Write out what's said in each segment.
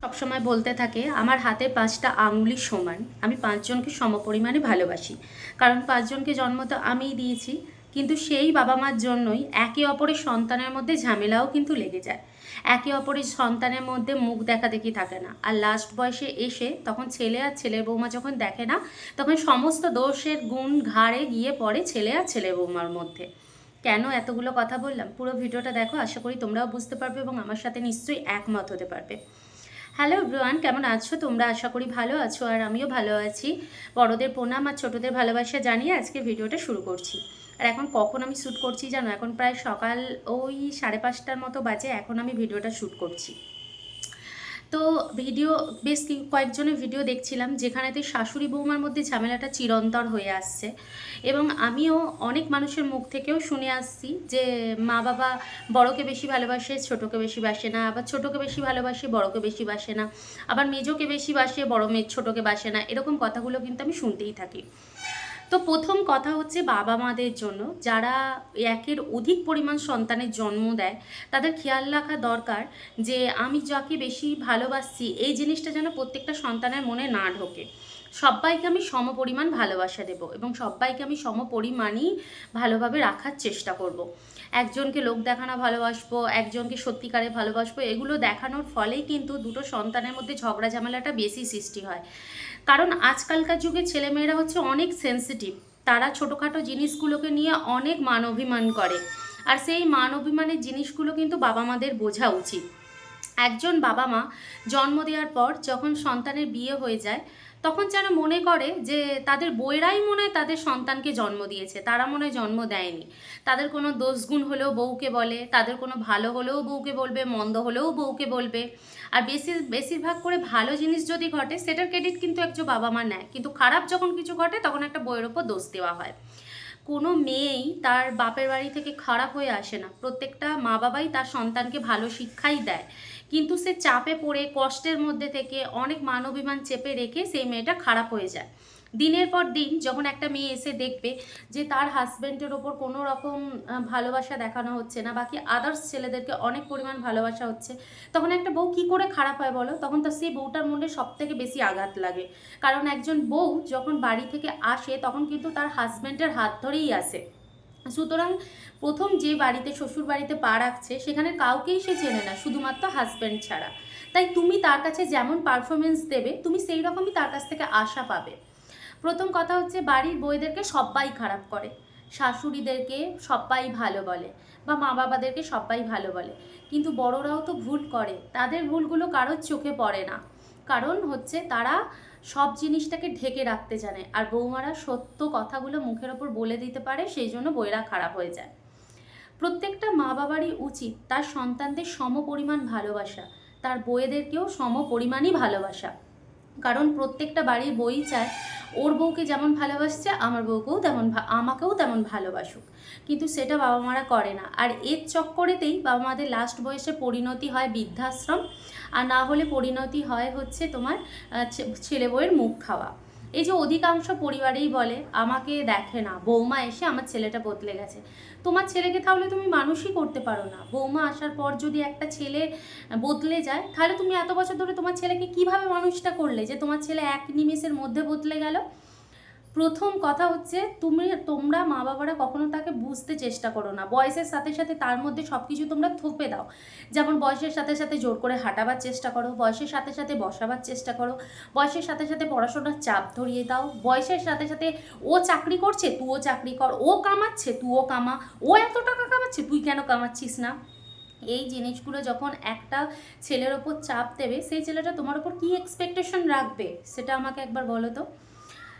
সবসময় বলতে থাকে, আমার হাতে পাঁচটা আঙুলি সমান। আমি পাঁচজনকে সমপরিমাণে ভালোবাসি। কারণ পাঁচজনকে জন্ম তো আমিই দিয়েছি। কিন্তু সেই বাবা মার জন্যই একে অপরের সন্তানের মধ্যে ঝামেলাও কিন্তু লেগে যায়। একে অপরের সন্তানের মধ্যে মুখ দেখা দেখি থাকে না। আর লাস্ট বয়সে এসে তখন ছেলে আর ছেলের বৌমা যখন দেখে না, তখন সমস্ত দোষের গুণ ঘাড়ে গিয়ে পড়ে ছেলে আর ছেলের বৌমার মধ্যে। কেন এতগুলো কথা বললাম? পুরো ভিডিওটা দেখো, আশা করি তোমরাও বুঝতে পারবে এবং আমার সাথে নিশ্চয়ই একমত হতে পারবে। হ্যালো এভরিওয়ান কেমন আছো? তোমরা আশা করি ভালো আছো আর আমিও ভালো আছি। বড়দের প্রণাম আর ছোটোদের ভালোবাসা জানিয়ে আজকে ভিডিওটা শুরু করছি। আর এখন কখন আমি শ্যুট করছি জানো? এখন প্রায় সকাল ওই সাড়ে পাঁচটার মতো বাজে, এখন আমি ভিডিওটা শ্যুট করছি। তো ভিডিও, বেশ কয়েকজনের ভিডিও দেখছিলাম যেখানেতে শাশুড়ি বৌমার মধ্যে ঝামেলাটা চিরন্তর হয়ে আসছে এবং আমিও অনেক মানুষের মুখ থেকেও শুনে আসছি যে মা বাবা বড়কে বেশি ভালোবাসে, ছোটোকে বেশি বাসে না, আবার ছোটোকে বেশি ভালোবাসে, বড়কে বেশি বাসে না, আবার মেজোকে বেশি বাসে, বড় মেয়ে ছোটোকে বাসে না, এরকম কথাগুলো কিন্তু আমি শুনতেই থাকি। তো প্রথম কথা হচ্ছে বাবা মাদের জন্য যারা একের অধিক পরিমাণ সন্তানের জন্ম দেয়, তাদের খেয়াল রাখা দরকার যে আমি যাকে বেশি ভালোবাসছি, এই জিনিসটা যেন প্রত্যেকটা সন্তানের মনে না ঢোকে সবাইকে আমি সম পরিমাণ ভালোবাসা দেব এবং সবাইকে আমি সম পরিমাণই ভালোভাবে রাখার চেষ্টা করব। একজনকে লোক দেখানো ভালোবাসবো, একজনকে সত্যিকারে ভালোবাসবো, এগুলো দেখানোর ফলেই কিন্তু দুটো সন্তানের মধ্যে ঝগড়া ঝামেলাটা বেশি সৃষ্টি হয়। কারণ আজকালকার যুগে ছেলেমেয়েরা হচ্ছে অনেক সেনসিটিভ তারা ছোটোখাটো জিনিসগুলোকে নিয়ে অনেক মান অভিমান করে। আর সেই মান অভিমানের জিনিসগুলো কিন্তু বাবা মাদের বোঝা উচিত। একজন বাবা মা জন্ম দেওয়ার পর যখন সন্তানের বিয়ে হয়ে যায় তখন যেন মনে করে যে তাদের বইরাই মনে হয় তাদের সন্তানকে জন্ম দিয়েছে, তারা মনে জন্ম দেয়নি। তাদের কোনো দোষগুণ হলেও বউকে বলে, তাদের কোনো ভালো হলেও বউকে বলবে, মন্দ হলেও বউকে বলবে। আর বেশি, বেশিরভাগ করে ভালো জিনিস যদি ঘটে, সেটার ক্রেডিট কিন্তু একজন বাবা মা নেয়। কিন্তু খারাপ যখন কিছু ঘটে, তখন একটা বইয়ের ওপর দোষ দেওয়া হয়। কোনো মেয়েই তার বাপের বাড়ি থেকে খারাপ হয়ে আসে না। প্রত্যেকটা মা বাবাই তার সন্তানকে ভালো শিক্ষাই দেয়। কিন্তু সে চাপে পড়ে, কষ্টের মধ্যে থেকে অনেক মানবিমান চেপে রেখে সেই মেয়েটা খারাপ হয়ে যায়। দিনের পর দিন যখন একটা মেয়ে এসে দেখবে যে তার হাজব্যান্ডের ওপর কোনো রকম ভালোবাসা দেখানো হচ্ছে না, বাকি আদার্স ছেলেদেরকে অনেক পরিমাণ ভালোবাসা হচ্ছে, তখন একটা বউ কি করে খারাপ হয় বলো? তখন তার সেই বউটার মনে সব থেকে বেশি আঘাত লাগে। কারণ একজন বউ যখন বাড়ি থেকে আসে তখন কিন্তু তার হাজব্যান্ডের হাত ধরেই আসে। সুতরাং প্রথম যে বাড়িতে শ্বশুর বাড়িতে পা রাখছে, সেখানে কাউকেই সে চেনে না, শুধুমাত্র হাজব্যান্ড ছাড়া। তাই তুমি তার কাছে যেমন পারফরমেন্স দেবে, তুমি সেই রকমই তার কাছ থেকে আশা পাবে। প্রথম কথা হচ্ছে বাড়ির বইদেরকে সবাই খারাপ করে। শাশুড়িদেরকে সবাই ভালো বলে বা মা বাবাদেরকে সবাই ভালো বলে। কিন্তু বড়রাও তো ভুল করে, তাদের ভুলগুলো কারোর চোখে পড়ে না। কারণ হচ্ছে তারা সব জিনিসটাকে ঢেকে রাখতে জানে। আর বৌমারা সত্য কথাগুলো মুখের ওপর বলে দিতে পারে, সেই জন্য বইরা খারাপ হয়ে যায়। প্রত্যেকটা মা বাবারই উচিত তার সন্তানদের সম পরিমাণ ভালোবাসা, তার বইয়েদেরকেও সম পরিমাণই ভালোবাসা। কারণ প্রত্যেকটা বাড়ির বই চায় ওর বউকে যেমন ভালোবাসছে, আমার বউকেও তেমন আমাকেও তেমন ভালোবাসুক। কিন্তু সেটা বাবা মারা করে না। আর এর চক্করেতেই বাবা মাদের লাস্ট বয়সে পরিণতি হয় বৃদ্ধাশ্রম। আর না হলে পরিণতি হয় হচ্ছে তোমার ছেলে বউয়ের মুখ খাওয়া। এই যে অধিকাংশ পরিবারেই বলে, আমাকে দেখে না। বৌমা এসে আমার ছেলেটা বদলে গেছে। তোমার ছেলেকে তাহলে তুমি মানুষই করতে পারো না। বৌমা আসার পর যদি একটা ছেলে বদলে যায়, তাহলে তুমি এত বছর ধরে তোমার ছেলেকে কীভাবে মানুষটা করলে যে তোমার ছেলে এক নিমেষের মধ্যে বদলে গেল? প্রথম কথা হচ্ছে তুমি, তোমরা মা বাবারা কখনো তাকে বুঝতে চেষ্টা করো না। বয়সের সাথে সাথে তার মধ্যে সব কিছু তোমরা থোপে দাও। যেমন বয়সের সাথে সাথে জোর করে হাঁটাবার চেষ্টা করো, বয়সের সাথে সাথে বসাবার চেষ্টা করো, বয়সের সাথে সাথে পড়াশোনার চাপ ধরিয়ে দাও, বয়সের সাথে সাথে ও চাকরি করছে তুও চাকরি কর, ও কামাচ্ছে তুও কামা, ও এত টাকা কামাচ্ছে, তুই কেন কামাচ্ছিস না? এই জিনিসগুলো যখন একটা ছেলের ওপর চাপ দেবে, সেই ছেলেটা তোমার ওপর কী এক্সপেকটেশন রাখবে, সেটা আমাকে একবার বলো তো।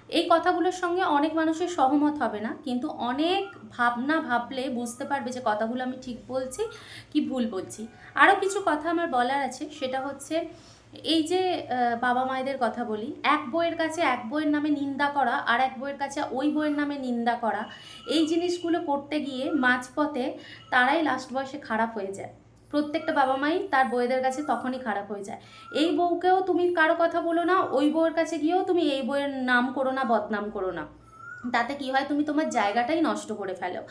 এই কথাগুলোর সঙ্গে অনেক মানুষের সহমত হবে না, কিন্তু অনেক ভাবনা ভাবলে বুঝতে পারবে যে কথাগুলো আমি ঠিক বলছি কি ভুল বলছি। আরও কিছু কথা আমার বলার আছে, সেটা হচ্ছে এই যে বাবা মায়েদের কথা বলি, এক বইয়ের কাছে এক বইয়ের নামে নিন্দা করা আর এক বইয়ের কাছে ওই বইয়ের নামে নিন্দা করা, এই জিনিসগুলো করতে গিয়ে মাঝপথে তারাই লাস্ট বয়সে খারাপ হয়ে যায়। প্রত্যেকটা বাবা মাই তার বইয়েদের কাছে তখনই খারাপ হয়ে যায়। এই বউকেও তুমি কারও কথা বলো না, ওই বউয়ের কাছে গিয়েও তুমি এই বইয়ের নাম করো না, বদনাম করো না। তাতে কি হয়? তুমি তোমার জায়গাটাই নষ্ট করে ফেলো।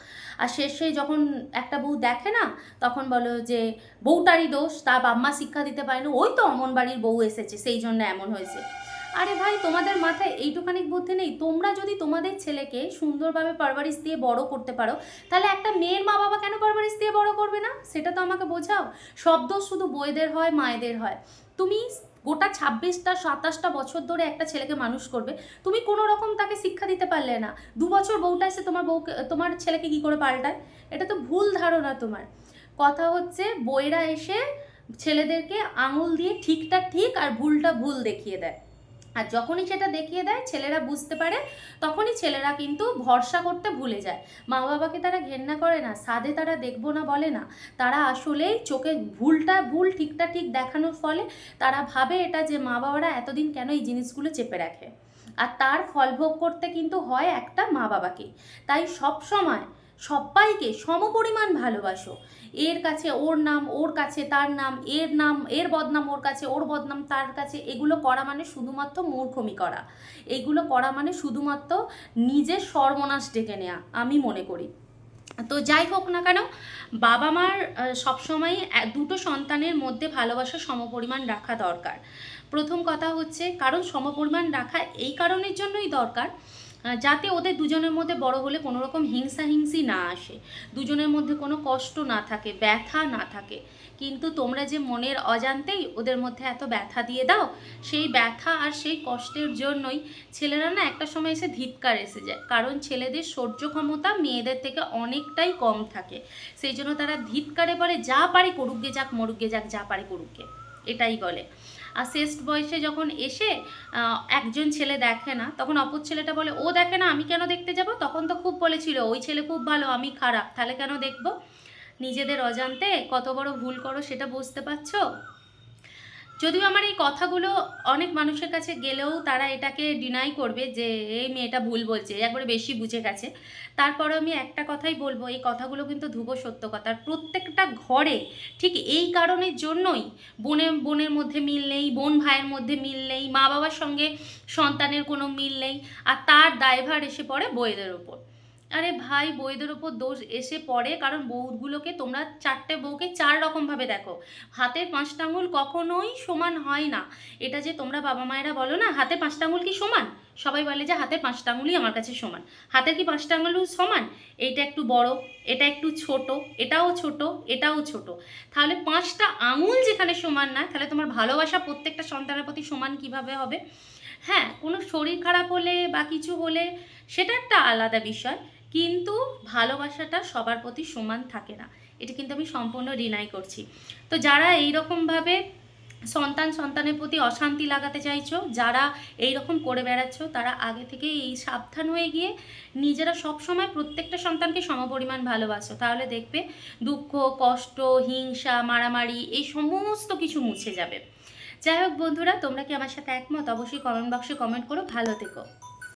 আর শেষে যখন একটা বউ দেখে না, তখন বলো যে, বউটারই দোষ, তার বাম্মা শিক্ষা দিতে পারে না ওই তো অমন বাড়ির বউ এসেছে সেই জন্য এমন হয়েছে। আরে ভাই, তোমাদের মাথায় এইটুখানি বুদ্ধি নেই? তোমরা যদি তোমাদের ছেলেকে সুন্দরভাবে পারভারিশ দিয়ে বড় করতে পারো, তাহলে একটা মেয়ের মা বাবা কেন পারভারিশ দিয়ে বড় করবে না? সেটা তো আমাকে বোঝাও। শব্দ শুধু বইয়েদের হয়, মায়েদের হয়। তুমি গোটা ছাব্বিশটা, সাতাশটা বছর ধরে একটা ছেলেকে মানুষ করবে, তুমি কোনো রকম তাকে শিক্ষা দিতে পারলে না। দু বছর বউটা এসে তোমার বউকে, তোমার ছেলেকে কি করে পাল্টায়? এটা তো ভুল ধারণা তোমার। কথা হচ্ছে, বইরা এসে ছেলেদেরকে আঙুল দিয়ে ঠিকটা ঠিক আর ভুলটা ভুল দেখিয়ে দেয়। আর যখনই সেটা দেখিয়ে দেয়, ছেলেরা বুঝতে পারে, তখনই ছেলেরা কিন্তু ভরসা করতে ভুলে যায়। মা বাবাকে তারা ঘেন্না করে না সাদে তারা দেখব না, বলে না। তারা আসলেই চোখে ভুলটা, ভুল ঠিকটা ঠিক দেখানোর ফলে তারা ভাবে এটা যে মা বাবারা এতদিন কেন এই জিনিসগুলো চেপে রাখে। আর তার ফল ভোগ করতে কিন্তু হয় একটা মা বাবাকে তাই সব সময় সবাইকে সমপরিমাণ ভালোবাসো। এর কাছে ওর নাম, ওর কাছে তার নাম, এর নাম, এর বদনাম ওর কাছে, ওর বদনাম তার কাছে, এগুলো করা মানে শুধুমাত্র মূর্খমি করা। এগুলো করা মানে শুধুমাত্র নিজের সর্বনাশ ডেকে নেওয়া আমি মনে করি। তো যাই হোক না কেন, বাবা মার সবসময় দুটো সন্তানের মধ্যে ভালোবাসা সমপরিমাণ রাখা দরকার। প্রথম কথা হচ্ছে, কারণ সমপরিমাণ রাখা এই কারণের জন্যই দরকার যাতে ওদের দুজনের মধ্যে বড় হলে কোনো রকম হিংসা হিংসি না আসে। দুজনের মধ্যে কোনো কষ্ট না থাকে, ব্যথা না থাকে। কিন্তু তোমরা যে মনের অজান্তেই ওদের মধ্যে এত ব্যথা দিয়ে দাও, সেই ব্যথা আর সেই কষ্টের জন্যই ছেলেরা না একটা সময় এসে ধিক্কার এসে যায়। কারণ ছেলেদের সহ্য ক্ষমতা মেয়েদের থেকে অনেকটাই কম থাকে। সেই জন্য তারা ধিক্কারে বলে, যা পারে করুক গে যাক, মরুক গে যাক, যা পারে করুক গে। এটাই বলে। আর শেষ বয়সে যখন এসে একজন ছেলে দেখে না, তখন অপর ছেলেটা বলে, ও দেখে না, আমি কেন দেখতে যাব? তখন তো খুব বলেছিল, ওই ছেলে খুব ভালো, আমি খারাপ, তাহলে কেন দেখব? নিজেদের অজান্তে কত বড় ভুল করো সেটা বুঝতে পারছ? যদিও আমার এই কথাগুলো অনেক মানুষের কাছে গেলেও তারা এটাকে ডিনাই করবে যে, এই মেয়েটা ভুল বলছে, একবারে বেশি বুঝে গেছে। তারপরে আমি একটা কথাই বলব, এই কথাগুলো কিন্তু ধ্রুব সত্য কথা। প্রত্যেকটা ঘরে ঠিক এই কারণের জন্যই বোনের বোনের মধ্যে মিল নেই, বোন ভাইয়ের মধ্যে মিল নেই মা বাবার সঙ্গে সন্তানের কোনো মিল নেই, আর তার দায়ভার এসে পড়ে বইয়েদের ওপর। আরে ভাই, বইদের ওপর দোষ এসে পড়ে, কারণ বউগুলোকে তোমরা চারটে বউকে চার রকমভাবে দেখো। হাতের পাঁচটা আঙুল কখনোই সমান হয় না। এটা যে তোমরা বাবা মায়েরা বলো না হাতে পাঁচটা আঙুল কি সমান? সবাই বলে যে হাতের পাঁচটা আঙুলই আমার কাছে সমান। হাতের কি পাঁচটা আঙুল সমান? এইটা একটু বড়, এটা একটু ছোট, এটাও ছোট এটাও ছোট। তাহলে পাঁচটা আঙুল যেখানে সমান না, তাহলে তোমার ভালোবাসা প্রত্যেকটা সন্তানের প্রতি সমান কীভাবে হবে? হ্যাঁ কোনো শরীর খারাপ হলে বা কিছু হলে সেটা একটা আলাদা বিষয়। কিন্তু ভালোবাসাটা সবার প্রতি সমান থাকে না। এটা কিন্তু আমি সম্পূর্ণ ডিনাই করছি। তো যারা এই রকমভাবে সন্তান সন্তানের প্রতি অশান্তি লাগাতে চাইছো, যারা এই রকম করে বেড়াচ্ছ, তারা আগে থেকে এই সাবধান হয়ে গিয়ে নিজেরা সব সময় প্রত্যেকটা সন্তানকে সমপরিমাণ ভালোবাসো। তাহলে দেখবে দুঃখ, কষ্ট, হিংসা, মারামারি এই সমস্ত কিছু মুছে যাবে। যাই হোক বন্ধুরা, তোমরা কি আমার সাথে একমত? অবশ্যই কমেন্ট বক্সে কমেন্ট করো। ভালো থেকো।